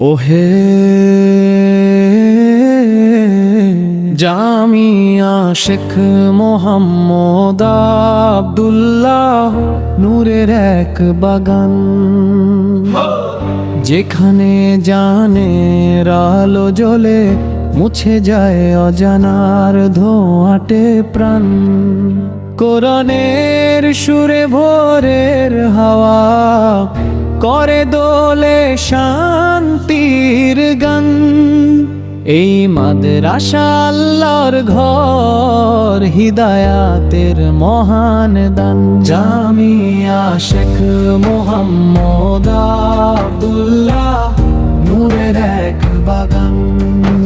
ওহে জামিয়া শেখ মোহাম্মদ আব্দুল্লাহ নূরের এক বাগান। যেখানে জানের আলো জ্বলে, মুছে যায় অজানার ধোঁয়াটে প্রাণ। কোরআনের সুরে ভোরের হাওয়া করে দোলে শান্তির গান। এই মাদ্রাসা আল্লাহর ঘর, হিদায়াতের মহান দান। জামিয়া শেখ মোহাম্মদ নূরের এক বাগান,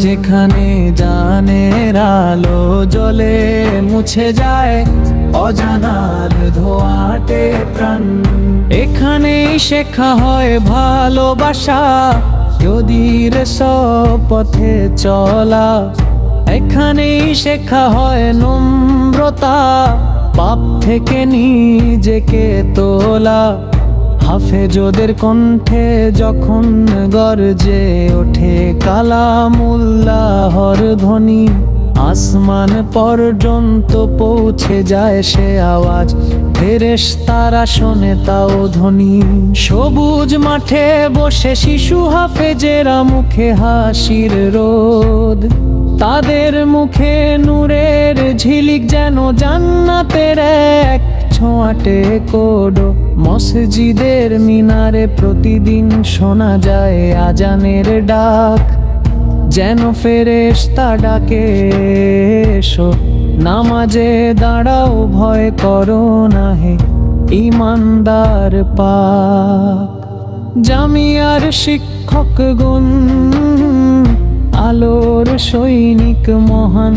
যেখানে জানের আলো জ্বলে মুছে যায় অজানার ধোয়াটে প্রাণ। এখানেই শেখা হয় ভালোবাসা যদির পথে চলা। এখানেই শেখা হয় নম্রতা, পাপ থেকে নিজেকে তোলা। হাফেজোদের কণ্ঠে যখন গর্জে ওঠে কালামুল্লাহর ধ্বনি। আসমান পর্যন্ত পৌঁছে যায় সে আওয়াজ। ফেরেশ তারা শোনে তাও ধ্বনি। সবুজ মাঠে বসে শিশু হাফেজেরা মুখে হাসির রোদ। তাদের মুখে নূরের ঝিলিক যেন জান্নাতের এক ছোঁয়াটে কোডো। মসজিদের মিনারে প্রতিদিন শোনা যায় আজানের ডাক। যেন ফেরেশতা ডাকে, এসো। নামাজে দাঁড়াও, ভয় করো না হে ইমানদার পাক, জামিয়ার শিক্ষক গুণ, আলোর সৈনিক মহান।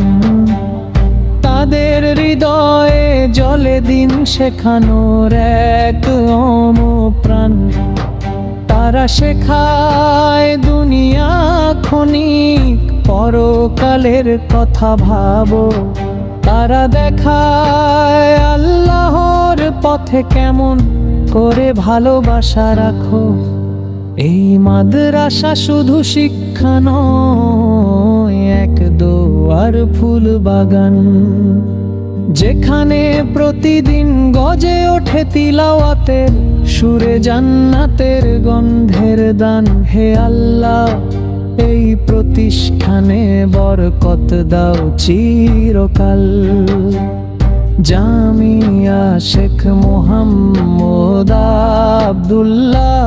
তাদের হৃদয়ে জলে দিন শেখানোর এক প্রাণ তারা শেখায় দুনিয়া ক্ষণিক, পরকালের কথা ভাবো। তারা দেখায় আল্লাহর পথে কেমন করে ভালোবাসা রাখো। এই মাদ্রাসা শুধু শিক্ষা নয়, এক দোয়ার ফুল বাগান। যেখানে প্রতিদিন গজে ওঠে তিলাওয়াতের সুরে জান্নাতের গন্ধের দান, হে আল্লাহ, এই প্রতিষ্ঠানে বরকত দাও চিরকাল। জামিয়া শেখ মোহাম্মদ আব্দুল্লাহ,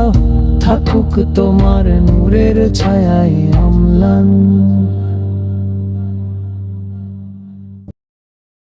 থাকুক তোমার নূরের ছায়ায় অম্লান।